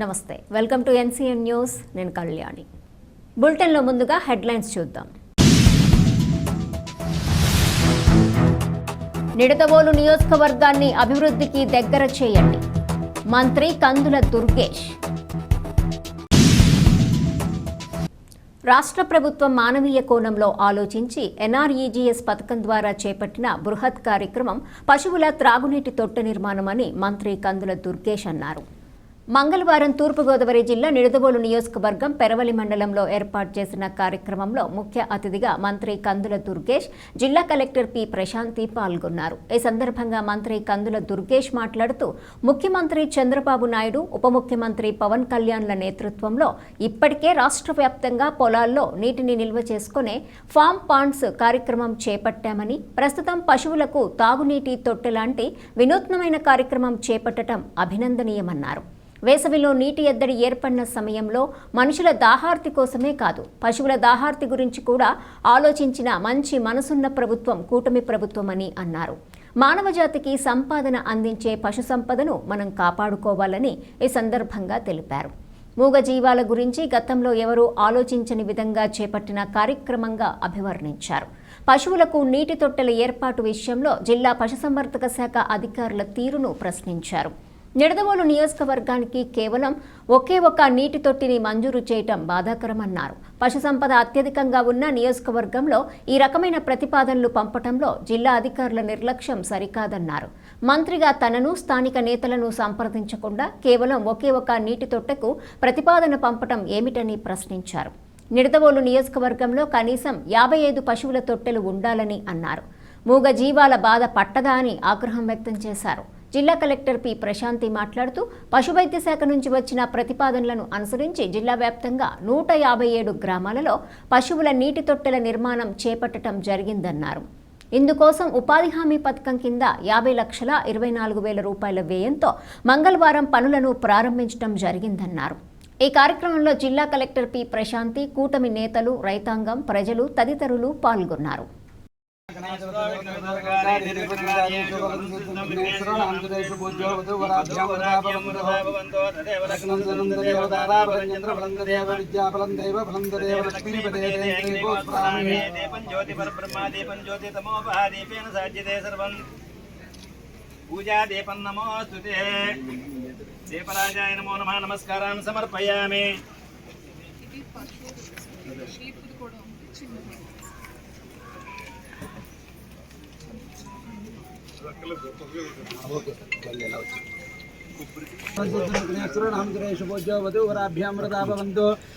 నమస్తే welcome to NCN news నేను కళ్యాణి. బులెటిన్లో ముందుగా హెడ్లైన్స్ చూద్దాం. నిడదవోలు నియోజకవర్గాన్ని అభివృద్ధికి దగ్గర చేయండి. మంత్రి కందుల దుర్గేష్. రాష్ట్ర ప్రభుత్వం మానవీయ కోణంలో ఆలోచించి ఎన్ఆర్ఈజీఎస్ పథకం ద్వారా చేపట్టిన బృహత్ కార్యక్రమం పశువుల త్రాగునీటి తొట్ట నిర్మాణమని మంత్రి కందుల దుర్గేష్ అన్నారు. మంగళవారం తూర్పుగోదావరి జిల్లా నిడదవోలు నియోజకవర్గం పెరవలి మండలంలో ఏర్పాటు చేసిన కార్యక్రమంలో ముఖ్య అతిథిగా మంత్రి కందుల దుర్గేష్ జిల్లా కలెక్టర్ పి ప్రశాంతి పాల్గొన్నారు. ఈ సందర్భంగా మంత్రి కందుల దుర్గేష్ మాట్లాడుతూ ముఖ్యమంత్రి చంద్రబాబు నాయుడు ఉప ముఖ్యమంత్రి పవన్ కళ్యాణ్ల నేతృత్వంలో ఇప్పటికే రాష్ట్ర వ్యాప్తంగా పొలాల్లో నీటిని నిల్వ చేసుకునే ఫామ్ పాండ్స్ కార్యక్రమం చేపట్టామని ప్రస్తుతం పశువులకు తాగునీటి తొట్టె లాంటి వినూత్నమైన కార్యక్రమం చేపట్టడం అభినందనీయమన్నారు. వేసవిలో నీటి ఎద్దడి ఏర్పడిన సమయంలో మనుషుల దాహార్తి కోసమే కాదు పశువుల దాహార్తి గురించి కూడా ఆలోచించిన మంచి మనసున్న ప్రభుత్వం కూటమి ప్రభుత్వమని అన్నారు. మానవ జాతికి సంపాదన అందించే పశు సంపదను మనం కాపాడుకోవాలని ఈ సందర్భంగా తెలిపారు. మూగజీవాల గురించి గతంలో ఎవరూ ఆలోచించని విధంగా చేపట్టిన కార్యక్రమంగా అభివర్ణించారు. పశువులకు నీటి తొట్టెల ఏర్పాటు విషయంలో జిల్లా పశుసంవర్ధక శాఖ అధికారుల తీరును ప్రశ్నించారు. నిడదవోలు నియోజకవర్గానికి కేవలం ఒకే ఒక నీటి తొట్టిని మంజూరు చేయటం బాధాకరమన్నారు. పశుసంపద అత్యధికంగా ఉన్న నియోజకవర్గంలో ఈ రకమైన ప్రతిపాదనలు పంపటంలో జిల్లా అధికారుల నిర్లక్ష్యం సరికాదన్నారు. మంత్రిగా తనను స్థానిక నేతలను సంప్రదించకుండా కేవలం ఒకే ఒక నీటి తొట్టెకు ప్రతిపాదన పంపటం ఏమిటని ప్రశ్నించారు. నిడదవోలు నియోజకవర్గంలో కనీసం యాభై ఐదు పశువుల తొట్టెలు ఉండాలని అన్నారు. మూగ జీవాల బాధ పట్టదా అని ఆగ్రహం వ్యక్తం చేశారు. జిల్లా కలెక్టర్ పి ప్రశాంతి మాట్లాడుతూ పశువైద్య శాఖ నుంచి వచ్చిన ప్రతిపాదనలను అనుసరించి జిల్లా వ్యాప్తంగా నూట యాభై ఏడు గ్రామాలలో పశువుల నీటి తొట్టెల నిర్మాణం చేపట్టడం జరిగిందన్నారు. ఇందుకోసం ఉపాధి హామీ పథకం కింద యాభై లక్షల ఇరవై నాలుగు వేల రూపాయల వ్యయంతో మంగళవారం పనులను ప్రారంభించడం జరిగిందన్నారు. ఈ కార్యక్రమంలో జిల్లా కలెక్టర్ పి ప్రశాంతి కూటమి నేతలు రైతాంగం ప్రజలు తదితరులు పాల్గొన్నారు. पूजा दीपं नमोऽस्तु ते दीपराजाय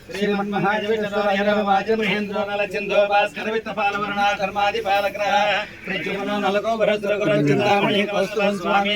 శ్రీమన్మహాదేవేశ్వరాభ్యామృతాభవంతో మహేంద్రో నలచందో భాస్కర విత్తపాలవరణ ధర్మాధిపాలగ్రహ ప్రజుమనో నలకో భరసురగుర చింతామణి కౌస్తుభం స్వామి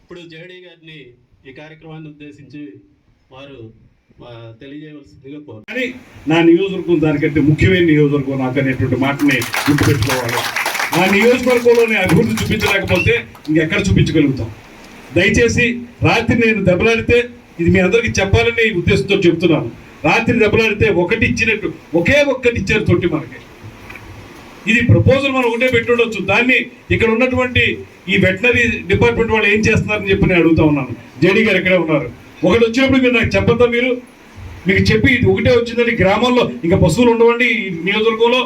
ఇప్పుడు జేడీ గారిని ఈ కార్యక్రమాన్ని ఉద్దేశించి వారు తెలియజేయవలసిందిగా కోరు కానీ నా నియోజకవర్గం దానికంటే ముఖ్యమైన నియోజకవర్గం నాకు అనేటువంటి మాటని గుర్తుపెట్టుకోవాలి. ఆ నియోజకవర్గంలోని అభివృద్ధి చూపించలేకపోతే ఇంకెక్కడ చూపించగలుగుతాం? దయచేసి రాత్రి నేను దెబ్బలాడితే ఇది మీ అందరికీ చెప్పాలని ఉద్దేశంతో చెప్తున్నాను రాత్రి దెబ్బలాడితే ఒకటి ఇచ్చినట్టు ఒకే ఒక్కటి ఇచ్చారు తొట్టి మనకి. ఇది ప్రపోజల్ మనం ఒకటే పెట్టుండొచ్చు. దాన్ని ఇక్కడ ఉన్నటువంటి ఈ వెటనరీ డిపార్ట్మెంట్ వాళ్ళు ఏం చేస్తున్నారని చెప్పి నేను అడుగుతా ఉన్నాను. జేడీ గారు ఎక్కడే ఉన్నారు. ఒకటి వచ్చినప్పుడు మీరు నాకు చెప్పద్దా మీరు? మీకు చెప్పి ఇది ఒకటే వచ్చిందని గ్రామంలో ఇంకా పశువులు ఉండవండి ఈ నియోజకవర్గంలో.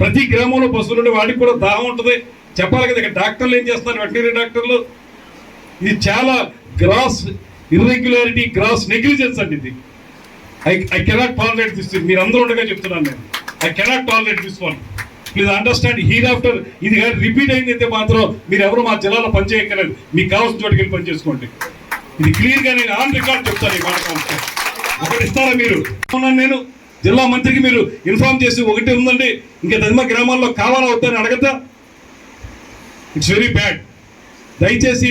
ప్రతి గ్రామంలో పశువులు ఉండే వాడికి కూడా దాహం ఉంటుంది. చెప్పాలి కదా ఇక్కడ డాక్టర్లు ఏం చేస్తున్నారు? వెటనరీ డాక్టర్లు. ఇది చాలా గ్రాస్ ఇర్రెగ్యులారిటీ గ్రాస్ నెగ్లిజెన్స్ అండి ఇది. I I cannot tolerate this మీరు అందరూ ఉండగా చెప్తున్నాను నేను. I cannot tolerate this one please understand hereafter ఇది కానీ రిపీట్ అయిందైతే మాత్రం మీరు ఎవరు మా జిల్లాలో పనిచేయక్కర్లేదు మీకు కావాల్సిన చోటుకి వెళ్ళి పని చేసుకోండి. ఇది క్లియర్గా నేను ఆన్ రికార్డ్ చెప్తాను ఈ మాట కాన్స్టెంట్ ఒకటి ఇస్తారా మీరు? నేను. జిల్లా మంత్రికి మీరు ఇన్ఫార్మ్ చేసి ఒకటి ఉందండి. ఇంకా తదిమ గ్రామాల్లో కావాలా వద్దని అడగద్దా? ఇట్స్ వెరీ బ్యాడ్ దయచేసి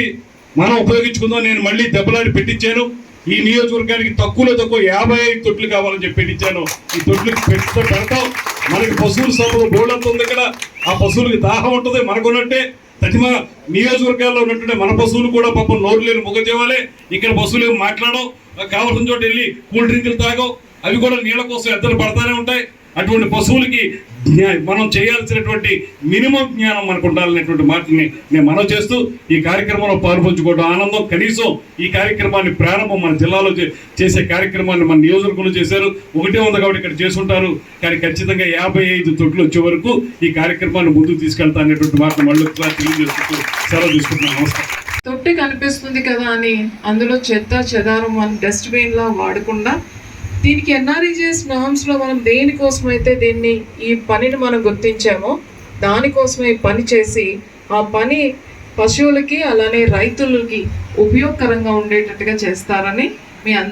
మనం ఉపయోగించుకుందాం. నేను మళ్ళీ దెబ్బలాడి పెట్టించాను. ఈ నియోజకవర్గానికి తక్కువలో తక్కువ యాభై ఐదు తొట్లు కావాలని చెప్పి ఇచ్చాను ఈ తొట్లకి పెట్టుతో పెడతాం. మనకి పశువుల సంపద బోర్డు ఉంది ఇక్కడ ఆ పశువులకి దాహం ఉంటుంది మనకున్నట్టే. తటిమ నియోజకవర్గాల్లో ఉన్నటువంటి మన పశువులు కూడా పాపం నోరు లేని ముఖజీవాలే ఇక్కడ పశువులు ఏమి మాట్లాడవు. కావాల్సిన చోట వెళ్ళి కూల్ డ్రింకులు తాగవు. అవి కూడా నీళ్ళ కోసం ఎద్దలు పడతానే ఉంటాయి. అటువంటి పశువులకి మనం చేయాల్సినటువంటి మినిమం జ్ఞానం మనకు ఉండాలనేటువంటి మాటని నేను మనవి చేస్తూ ఈ కార్యక్రమంలో పాల్పంచుకోవడం ఆనందం. కనీసం ఈ కార్యక్రమాన్ని ప్రారంభం మన జిల్లాలో చే- చేసే కార్యక్రమాన్ని మన నియోజకవర్గంలో చేశారు. ఒకటే ఉంది కాబట్టి ఇక్కడ చేసుంటారు కానీ ఖచ్చితంగా యాభై ఐదు తొట్లు వచ్చే వరకు ఈ కార్యక్రమాన్ని ముందుకు తీసుకెళ్తా అనేటువంటి మాటను మళ్ళీ తెలియజేసుకుంటూ సెలవు తీసుకుంటున్నాను. నమస్కారం. తొట్టి కనిపిస్తుంది కదా అని అందులో చెత్త చెదారం అని డస్ట్బిన్ లా వాడకుండా దీనికి ఎన్ఆర్ఈజిఎస్ నామ్స్లో మనం దేనికోసం అయితే దీన్ని ఈ పనిని మనం గుర్తించామో దానికోసమే పని చేసి ఆ పని పశువులకి అలానే రైతులకి ఉపయోగకరంగా ఉండేటట్టుగా చేస్తారని మీ అందరికీ